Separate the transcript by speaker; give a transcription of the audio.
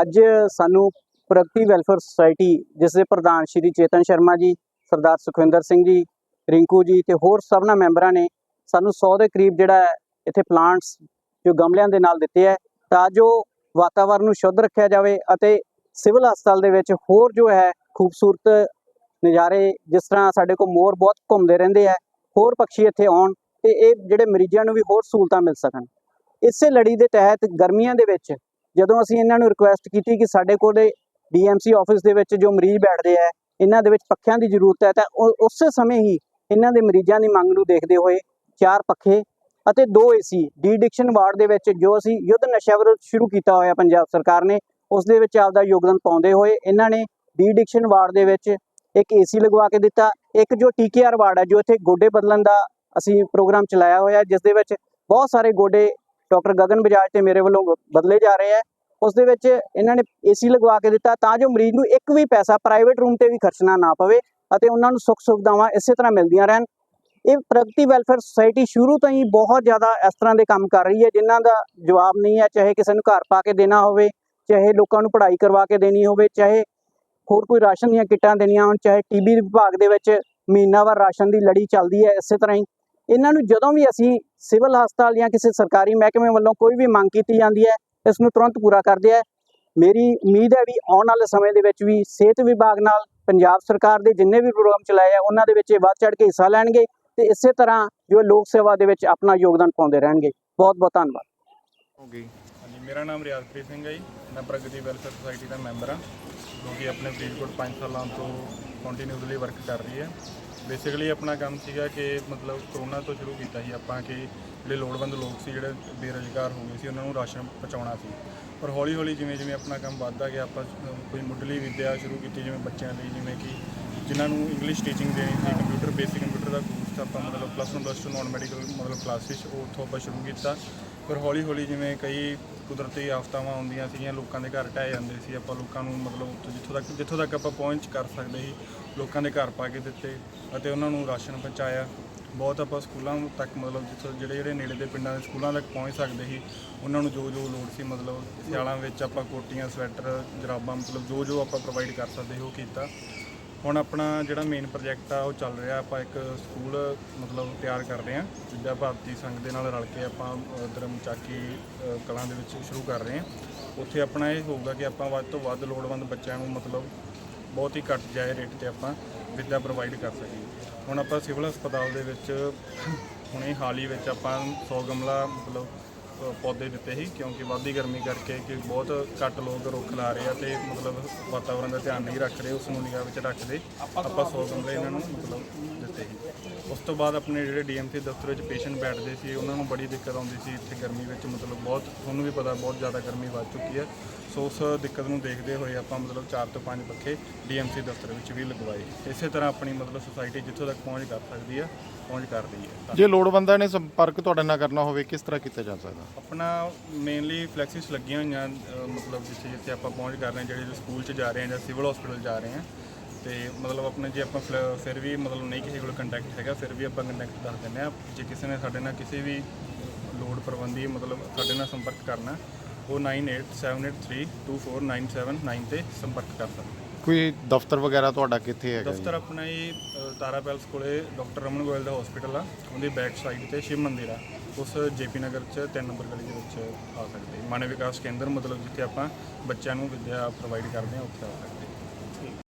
Speaker 1: ਅੱਜ ਸਾਨੂੰ ਪ੍ਰਗਤੀ welfare society, ਜਿਸ ਦੇ ਪ੍ਰਧਾਨ ਸ਼੍ਰੀ ਚੇਤਨ ਸ਼ਰਮਾ ਜੀ, ਸਰਦਾਰ ਸੁਖਵਿੰਦਰ ਸਿੰਘ ਜੀ, ਰਿੰਕੂ ਜੀ ਤੇ ਹੋਰ ਸਭਨਾ ਮੈਂਬਰਾਂ ਨੇ ਸਾਨੂੰ 100 ਦੇ ਕਰੀਬ ਜਿਹੜਾ ਇੱਥੇ ਪਲਾਂਟਸ ਜੋ ਗਮਲਿਆਂ ਦੇ ਨਾਲ ਦਿੱਤੇ ਹੈ, ਤਾਂ ਜੋ ਵਾਤਾਵਰਣ ਨੂੰ ਸ਼ੁੱਧ ਰੱਖਿਆ ਜਾਵੇ ਅਤੇ ਸਿਵਲ ਹਸਪਤਾਲ ਦੇ ਵਿੱਚ ਹੋਰ ਜੋ ਹੈ, ਖੂਬਸੂਰਤ ਨਜ਼ਾਰੇ ਜਿਸ ਤਰ੍ਹਾਂ ਸਾਡੇ ਕੋਲ ਮੋਰ ਬਹੁਤ ਘੁੰਮਦੇ ਰਹਿੰਦੇ ਹੈ, ਹੋਰ ਪੰਛੀ ਇੱਥੇ ਆਉਣ ਤੇ ਇਹ ਜਿਹੜੇ ਮਰੀਜ਼ਾਂ ਨੂੰ ਵੀ ਹੋਰ ਸਹੂਲਤਾਂ ਮਿਲ ਸਕਣ। ਇਸੇ ਲੜੀ ਦੇ ਤਹਿਤ ਗਰਮੀਆਂ ਦੇ ਵਿੱਚ ਜਦੋਂ ਅਸੀਂ ਇਹਨਾਂ ਨੂੰ ਰਿਕੁਐਸਟ ਕੀਤੀ ਕਿ ਸਾਡੇ ਕੋਲ ਡੀਐਮਸੀ ਆਫਿਸ ਦੇ ਵਿੱਚ ਜੋ ਮਰੀਜ਼ ਬੈਠਦੇ ਆ, ਇਹਨਾਂ ਦੇ ਵਿੱਚ ਪੱਖਿਆਂ ਦੀ ਜ਼ਰੂਰਤ ਹੈ, ਤਾਂ ਉਹ- ਉਸੇ ਸਮੇਂ ਹੀ ਇਹਨਾਂ ਦੇ ਮਰੀਜ਼ਾਂ ਦੀ ਮੰਗ ਨੂੰ ਦੇਖਦੇ ਹੋਏ ਚਾਰ ਪੱਖੇ ਅਤੇ ਦੋ ਏਸੀ ਡੀ ਡਿਕਸ਼ਨ ਵਾਰਡ ਦੇ ਵਿੱਚ ਜੋ ਅਸੀਂ ਯੁੱਧ ਨਸ਼ਾ ਵਿਰੁੱਧ ਸ਼ੁਰੂ ਕੀਤਾ ਹੋਇਆ ਪੰਜਾਬ ਸਰਕਾਰ ਨੇ, ਉਸ ਦੇ ਵਿੱਚ ਆਪਦਾ ਯੋਗਦਾਨ ਪਾਉਂਦੇ ਹੋਏ ਇਹਨਾਂ ਨੇ ਡੀ ਐਡਿਕਸ਼ਨ ਵਾਰਡ ਦੇ ਵਿੱਚ ਇੱਕ ਏਸੀ ਲਗਵਾ ਕੇ ਦਿੱਤਾ। ਇੱਕ ਜੋ ਟੀਕੇਆਰ ਵਾਰਡ ਹੈ, ਜੋ ਇੱਥੇ ਗੋਡੇ ਬਦਲਣ ਦਾ ਅਸੀਂ ਪ੍ਰੋਗਰਾਮ ਚਲਾਇਆ ਹੋਇਆ, ਜਿਸ ਦੇ ਵਿੱਚ ਬਹੁਤ ਸਾਰੇ ਗੋਡੇ ਡਾਕਟਰ ਗਗਨ ਬਜਾਜ ਤੇ ਮੇਰੇ ਵੱਲੋਂ ਬਦਲੇ ਜਾ ਰਹੇ ਹੈ ਉਸ ਦੇ ਵਿੱਚ ਇਹਨਾਂ ਨੇ ਏਸੀ ਲਗਵਾ ਕੇ ਦਿੱਤਾ ਤਾਂ ਜੋ ਮਰੀਜ਼ ਨੂੰ ਇੱਕ ਵੀ ਪੈਸਾ ਪ੍ਰਾਈਵੇਟ ਰੂਮ ਤੇ ਵੀ ਖਰਚਣਾ ਨਾ ਪਵੇ ਅਤੇ ਉਹਨਾਂ ਨੂੰ ਸੁੱਖ ਸੁਵਿਧਾਵਾਂ ਇਸੇ ਤਰ੍ਹਾਂ ਮਿਲਦੀਆਂ ਰਹਿਣ। ਇਹ ਪ੍ਰਗਤੀ ਵੈਲਫੇਅਰ ਸੁਸਾਇਟੀ ਸ਼ੁਰੂ ਤੋਂ ਹੀ ਬਹੁਤ ਜ਼ਿਆਦਾ ਇਸ ਤਰ੍ਹਾਂ ਦੇ ਕੰਮ ਕਰ ਰਹੀ ਹੈ ਜਿਨ੍ਹਾਂ ਦਾ ਜਵਾਬ ਨਹੀਂ ਹੈ, ਚਾਹੇ ਕਿਸੇ ਨੂੰ ਘਰ ਪਾ ਕੇ ਦੇਣਾ ਹੋਵੇ, ਚਾਹੇ ਲੋਕਾਂ ਨੂੰ ਪੜ੍ਹਾਈ ਕਰਵਾ ਕੇ ਦੇਣੀ ਹੋਵੇ, ਚਾਹੇ ਹੋਰ ਕੋਈ ਰਾਸ਼ਨ ਦੀਆਂ ਕਿੱਟਾਂ ਦੇਣੀਆਂ ਹੋਣ, ਚਾਹੇ ਟੀਬੀ ਵਿਭਾਗ ਦੇ ਵਿੱਚ ਮਹੀਨਾਵਾਰ ਰਾਸ਼ਨ ਦੀ ਲੜੀ ਚੱਲਦੀ ਹੈ, ਇਸੇ ਤਰ੍ਹਾਂ ਹੀ ਇਹਨਾਂ ਨੂੰ ਜਦੋਂ ਵੀ ਅਸੀਂ ਸਿਵਲ ਹਸਪਤਾਲ ਜਾਂ ਕਿਸੇ ਸਰਕਾਰੀ ਮਹਿਕਮੇ ਵੱਲੋਂ ਕੋਈ ਵੀ ਮੰਗ ਕੀਤੀ ਜਾਂਦੀ ਹੈ, ਇਸ ਨੂੰ ਤੁਰੰਤ ਪੂਰਾ ਕਰਦੇ ਹੈ ਮੇਰੀ ਉਮੀਦ ਹੈ ਵੀ ਆਉਣ ਵਾਲੇ ਸਮੇਂ ਦੇ ਵਿੱਚ ਵੀ ਸਿਹਤ ਵਿਭਾਗ ਨਾਲ, ਪੰਜਾਬ ਸਰਕਾਰ ਦੇ ਜਿੰਨੇ ਵੀ ਪ੍ਰੋਗਰਾਮ ਚਲਾਏ ਆ, ਉਹਨਾਂ ਦੇ ਵਿੱਚ ਇਹ ਵੱਧ ਚੜ ਕੇ ਹਿੱਸਾ ਲੈਣਗੇ ਤੇ ਇਸੇ ਤਰ੍ਹਾਂ ਜੋ ਲੋਕ ਸੇਵਾ ਦੇ ਵਿੱਚ ਆਪਣਾ ਯੋਗਦਾਨ ਪਾਉਂਦੇ ਰਹਿਣਗੇ। ਬਹੁਤ ਬਹੁਤ ਧੰਨਵਾਦ।
Speaker 2: ਹੋ ਹਾਂਜੀ, ਮੇਰਾ ਨਾਮ ਰਿਆਜ਼ਪ੍ਰੀਤ ਸਿੰਘ ਹੈ ਜੀ। ਮੈਂ ਪ੍ਰਗਤੀ ਵੈਲਫੇਅਰ ਸੁਸਾਇਟੀ ਦਾ ਮੈਂਬਰ ਹਾਂ, ਜੋ ਆਪਣੇ ਫਰੀਦਕੋਟ 5 ਸਾਲਾਂ ਤੋਂ ਕੰਟੀਨਿਊਸਲੀ ਵਰਕ ਕਰ ਰਹੀ ਹੈ। ਬੇਸਿਕਲੀ ਆਪਣਾ ਕੰਮ ਸੀਗਾ ਕਿ ਮਤਲਬ ਕਰੋਨਾ ਤੋਂ ਸ਼ੁਰੂ ਕੀਤਾ ਸੀ ਆਪਾਂ ਕਿ ਜਿਹੜੇ ਲੋੜਵੰਦ ਲੋਕ ਸੀ, ਜਿਹੜੇ ਬੇਰੁਜ਼ਗਾਰ ਹੋ ਗਏ ਸੀ, ਉਹਨਾਂ ਨੂੰ ਰਾਸ਼ਨ ਪਹੁੰਚਾਉਣਾ ਸੀ। ਪਰ ਹੌਲੀ ਹੌਲੀ ਜਿਵੇਂ ਜਿਵੇਂ ਆਪਣਾ ਕੰਮ ਵੱਧਦਾ ਗਿਆ, ਆਪਾਂ ਕੋਈ ਮੁੱਢਲੀ ਵਿੱਦਿਆ ਸ਼ੁਰੂ ਕੀਤੀ ਜਿਵੇਂ ਬੱਚਿਆਂ ਲਈ ਜਿਵੇਂ ਕਿ ਜਿਨ੍ਹਾਂ ਨੂੰ ਇੰਗਲਿਸ਼ ਟੀਚਿੰਗ ਦੇਣੀ ਸੀ ਕੰਪਿਊਟਰ ਬੇਸਿਕ ਕੰਪਿਊਟਰ ਦਾ ਕੋਰਸ ਆਪਾਂ ਮਤਲਬ ਪਲੱਸ 1 ਪਲੱਸ 2 ਨਾਨ ਮੈਡੀਕਲ ਮਤਲਬ ਕਲਾਸਿਸ ਉਹ ਉੱਥੋਂ ਆਪਾਂ ਸ਼ੁਰੂ ਕੀਤਾ। ਪਰ ਹੌਲੀ ਹੌਲੀ ਜਿਵੇਂ ਕਈ ਕੁਦਰਤੀ ਆਫਤਾਵਾਂ ਆਉਂਦੀਆਂ ਸੀਗੀਆਂ, ਲੋਕਾਂ ਦੇ ਘਰ ਢਹਿ ਜਾਂਦੇ ਸੀ, ਆਪਾਂ ਲੋਕਾਂ ਨੂੰ ਮਤਲਬ ਉੱਥੋਂ ਜਿੱਥੋਂ ਤੱਕ ਜਿੱਥੋਂ ਤੱਕ ਆਪਾਂ ਪਹੁੰਚ ਕਰ ਸਕਦੇ ਸੀ, ਲੋਕਾਂ ਦੇ ਘਰ ਪਾ ਕੇ ਦਿੱਤੇ ਅਤੇ ਉਹਨਾਂ ਨੂੰ ਰਾਸ਼ਨ ਪਹੁੰਚਾਇਆ। ਬਹੁਤ ਆਪਾਂ ਸਕੂਲਾਂ ਤੱਕ ਮਤਲਬ ਜਿੱਥੋਂ ਜਿਹੜੇ ਜਿਹੜੇ ਨੇੜੇ ਦੇ ਪਿੰਡਾਂ ਦੇ ਸਕੂਲਾਂ ਤੱਕ ਪਹੁੰਚ ਸਕਦੇ ਸੀ, ਉਹਨਾਂ ਨੂੰ ਜੋ ਜੋ ਲੋੜ ਸੀ ਮਤਲਬ ਸਿਆਲਾਂ ਵਿੱਚ ਆਪਾਂ ਕੋਟੀਆਂ, ਸਵੈਟਰ, ਜਰਾਬਾਂ ਮਤਲਬ ਜੋ ਜੋ ਆਪਾਂ ਪ੍ਰੋਵਾਈਡ ਕਰ ਸਕਦੇ ਸੀ, ਉਹ ਕੀਤਾ। ਹੁਣ ਆਪਣਾ ਜਿਹੜਾ ਮੇਨ ਪ੍ਰੋਜੈਕਟ ਆ, ਉਹ ਚੱਲ ਰਿਹਾ, ਆਪਾਂ ਇੱਕ ਸਕੂਲ, ਮਤਲਬ ਤਿਆਰ ਕਰ ਰਹੇ ਹਾਂ। ਵਿਦਿਆ ਭਾਰਤੀ ਸੰਘ ਦੇ ਨਾਲ ਰਲ ਕੇ ਆਪਾਂ ਧਰਮ ਚਾਕੀ ਕਲਾਂ ਦੇ ਵਿੱਚ ਸ਼ੁਰੂ ਕਰ ਰਹੇ ਹਾਂ। ਉੱਥੇ ਆਪਣਾ ਇਹ ਹੋਊਗਾ ਕਿ ਆਪਾਂ ਵੱਧ ਤੋਂ ਵੱਧ ਲੋੜਵੰਦ ਬੱਚਿਆਂ ਨੂੰ, ਮਤਲਬ ਬਹੁਤ ਹੀ ਘੱਟ ਜਾਏ ਰੇਟ ਤੇ ਆਪਾਂ ਵਿੱਦਿਆ ਪ੍ਰੋਵਾਈਡ ਕਰ ਸਕੀਏ। ਹੁਣ ਆਪਾਂ ਸਿਵਲ ਹਸਪਤਾਲ ਦੇ ਵਿੱਚ, ਹੁਣੇ ਹਾਲ ਹੀ ਵਿੱਚ ਆਪਾਂ 100 ਗਮਲਾ, ਮਤਲਬ ਪੌਦੇ ਦਿੱਤੇ ਸੀ, ਕਿਉਂਕਿ ਵੱਧਦੀ ਗਰਮੀ ਕਰਕੇ ਕਿ ਬਹੁਤ ਘੱਟ ਲੋਕ ਰੁੱਖ ਲਾ ਰਹੇ ਆ ਤੇ ਮਤਲਬ ਵਾਤਾਵਰਣ ਦਾ ਧਿਆਨ ਨਹੀਂ ਰੱਖ ਰਹੇ, ਉਸ ਨੂੰ ਨਿਗਾਹ ਵਿੱਚ ਰੱਖਦੇ ਆਪਾਂ 100 ਗਮਲੇ ਇਹਨਾਂ ਨੂੰ ਮਤਲਬ ਦਿੱਤੇ ਸੀ। ਉਸ ਤੋਂ ਬਾਅਦ ਆਪਣੇ ਜਿਹੜੇ ਡੀਐਮਸੀ ਦਫ਼ਤਰ ਵਿੱਚ ਪੇਸ਼ੈਂਟ ਬੈਠਦੇ ਸੀ, ਉਹਨਾਂ ਨੂੰ ਬੜੀ ਦਿੱਕਤ ਆਉਂਦੀ ਸੀ, ਇੱਥੇ ਗਰਮੀ ਵਿੱਚ ਮਤਲਬ ਬਹੁਤ, ਤੁਹਾਨੂੰ ਵੀ ਪਤਾ ਬਹੁਤ ਜ਼ਿਆਦਾ ਗਰਮੀ ਵੱਧ ਚੁੱਕੀ ਹੈ। ਸੋ ਉਸ ਦਿੱਕਤ ਨੂੰ ਦੇਖਦੇ ਹੋਏ ਆਪਾਂ ਮਤਲਬ 4 ਤੋਂ 5 ਪੱਖੇ ਡੀਐਮਸੀ ਦਫ਼ਤਰ ਵਿੱਚ ਵੀ ਲਗਵਾਏ। ਇਸੇ ਤਰ੍ਹਾਂ ਆਪਣੀ ਮਤਲਬ ਸੁਸਾਇਟੀ ਜਿੱਥੋਂ ਤੱਕ ਪਹੁੰਚ ਕਰ ਸਕਦੀ ਹੈ, ਪਹੁੰਚ ਕਰਦੀ ਹੈ।
Speaker 3: ਜੇ ਲੋੜਵੰਦਾਂ ਨੇ ਸੰਪਰਕ ਤੁਹਾਡੇ ਨਾਲ ਕਰਨਾ ਹੋਵੇ, ਕਿਸ ਤਰ੍ਹਾਂ ਕੀਤਾ ਜਾ ਸਕਦਾ?
Speaker 2: ਆਪਣਾ ਮੇਨਲੀ ਫਲੈਕਸਿਸ ਲੱਗੀਆਂ ਹੋਈਆਂ ਮਤਲਬ ਜਿੱਥੇ ਜਿੱਥੇ ਆਪਾਂ ਪਹੁੰਚ ਕਰ ਰਹੇ ਹਾਂ ਜਿਹੜੇ ਸਕੂਲ 'ਚ ਜਾ ਰਹੇ ਹਾਂ ਜਾਂ ਸਿਵਲ ਹਸਪੀਟਲ ਜਾ ਰਹੇ ਹਾਂ। ਤੇ ਮਤਲਬ ਆਪਣੇ ਜੇ ਆਪਾਂ ਫਲ- ਫਿਰ ਵੀ ਮਤਲਬ ਨਹੀਂ ਕਿਸੇ ਕੋਲ ਕੰਟੈਕਟ ਹੈਗਾ ਫਿਰ ਵੀ ਆਪਾਂ ਕੰਟੈਕਟ ਦੱਸ ਦਿੰਦੇ ਹਾਂ। ਜੇ ਕਿਸੇ ਨੇ ਸਾਡੇ ਨਾਲ ਕਿਸੇ ਵੀ ਲੋੜ ਪ੍ਰਬੰਧੀ ਮਤਲਬ ਸਾਡੇ ਨਾਲ ਸੰਪਰਕ ਕਰਨਾ ਉਹ 9878324979 ਤੇ ਸੰਪਰਕ ਕਰ ਸਕਦੇ
Speaker 3: ਕੋਈ ਦਫ਼ਤਰ ਵਗੈਰਾ ਤੁਹਾਡਾ ਕਿੱਥੇ ਹੈਗਾ ਜੀ?
Speaker 2: ਦਫ਼ਤਰ ਆਪਣਾ ਇਹ ਅ, ਤਾਰਾ ਪੈਲਸ ਕੋਲੇ ਡਾਕਟਰ ਰਮਨ ਗੋਇਲ ਦਾ ਹਸਪੀਟਲ ਆ। ਉਹਦੀ ਬੈਕ ਸਾਈਡ ਤੇ ਸ਼ਿਵ ਮੰਦਿਰ ਆ। ਉਸ ਜੇਪੀ ਨਗਰ ਚ 3 ਨੰਬਰ ਗਲੀ ਦੇ ਵਿੱਚ ਆ ਸਕਦੇ। ਮਾਨਵ ਵਿਕਾਸ ਕੇਂਦਰ ਮਤਲਬ ਜਿੱਥੇ ਆਪਾਂ ਬੱਚਿਆਂ ਨੂੰ ਵਿੱਦਿਆ ਪ੍ਰੋਵਾਈਡ ਕਰਦੇ ਹਾਂ, ਉੱਥੇ ਆ ਸਕਦੇ।